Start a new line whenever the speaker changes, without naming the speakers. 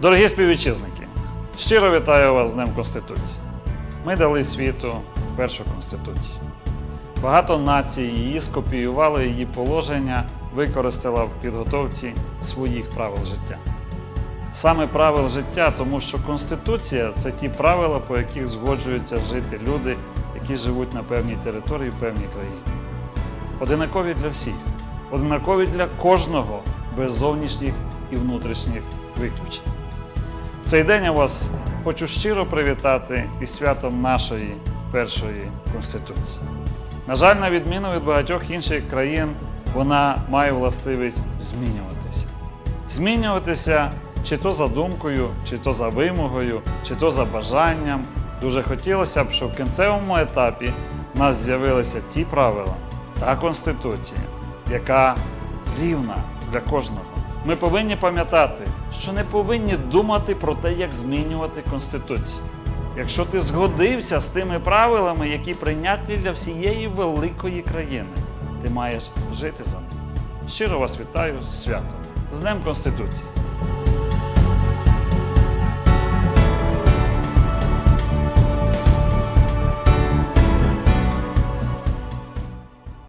Дорогі співвітчизники, щиро вітаю вас з Днем Конституції. Ми дали світу першу конституцію. Багато націй її скопіювали, її положення використала в підготовці своїх правил життя. Саме правил життя, тому що Конституція це ті правила, по яких згоджуються жити люди, які живуть на певній території в певній країні. Одинакові для всіх, одинакові для кожного, без зовнішніх і внутрішніх виключень. Цей день я вас хочу щиро привітати із святом нашої першої конституції. На жаль, на відміну від багатьох інших країн, вона має властивість змінюватися. Змінюватися чи то за думкою, чи то за вимогою, чи то за бажанням. Дуже хотілося б, щоб в кінцевому етапі в нас з'явилися ті правила та конституція, яка рівна для кожного. Ми повинні пам'ятати, що не повинні думати про те, як змінювати конституцію. Якщо ти згодився з тими правилами, які прийнятні для всієї великої країни, ти маєш жити за ними. Щиро вас вітаю з святом, з Днем Конституції.